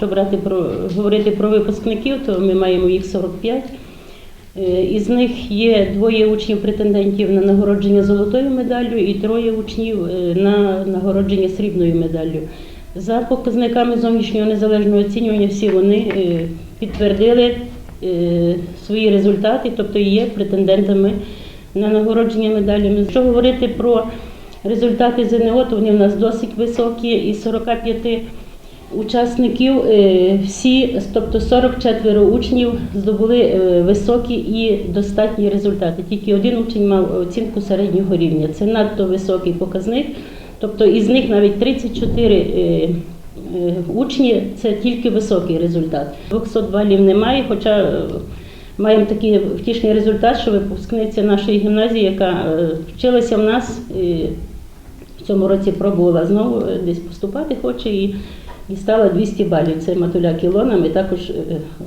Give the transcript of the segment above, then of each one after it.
Якщо брати про говорити про випускників, то ми маємо їх 45. Е, Із них є двоє учнів претендентів на нагородження золотою медаллю і троє учнів е, на нагородження срібною медаллю. За показниками зовнішнього незалежного оцінювання всі вони е, підтвердили свої результати, тобто є претендентами на нагородження медалями. Якщо говорити про результати ЗНО, то вони в нас досить високі. Із 45 учасників е, всі, тобто 44 учнів, здобули е, високі і достатні результати. Тільки один учень мав оцінку середнього рівня. Це надто високий показник. Тобто із них навіть 34 е, учні це тільки високий результат. 200 балів немає, хоча маємо такий втішний результат, що випускниця нашої гімназії, яка вчилася в нас. в цьому році пробувала знову десь поступати хоче і дістала 200 балів. Це Матуляк Ілона. Ми також е,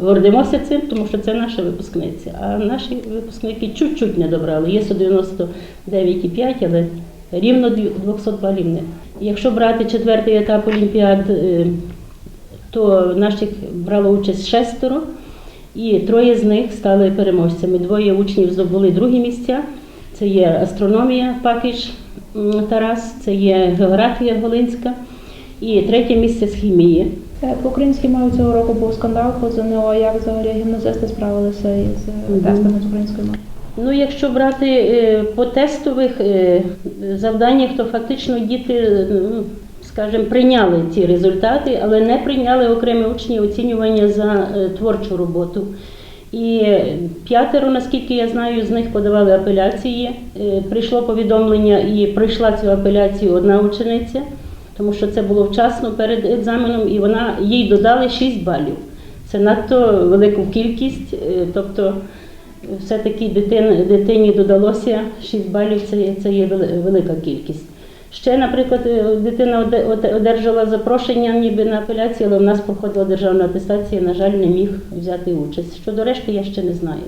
гордимося цим, тому що це наша випускниця. А наші випускники чуть-чуть не добрали. Є 199,5, але рівно дві- 200 балів не. Якщо брати четвертий етап Олімпіад, е, то наших брало участь шестеро. І троє з них стали переможцями. Двоє учнів здобули другі місця. Це є астрономія Пакіш Тарас, це є географія Волинська і третє місце з хімії. По українській мові цього року був скандал по ЗНО. Як взагалі гімназисти справилися із е, тестами з української мови? Ну, якщо брати е, по тестових е, завданнях, то фактично діти, ну, скажімо, прийняли ці результати, але не прийняли окремі учні оцінювання за творчу роботу. І п'ятеро, наскільки я знаю, з них подавали апеляції. Прийшло повідомлення і пройшла цю апеляцію одна учениця, тому що це було вчасно перед екзаменом, і вона їй додали 6 балів. Це надто велику кількість, е, тобто все-таки дитин, дитині додалося 6 балів, це, це є велика кількість. Ще, наприклад, е, дитина оде- оде- одержала запрошення ніби на апеляцію, але в нас проходила державна атестація, на жаль, не міг взяти участь. Щодо решти, я ще не знаю.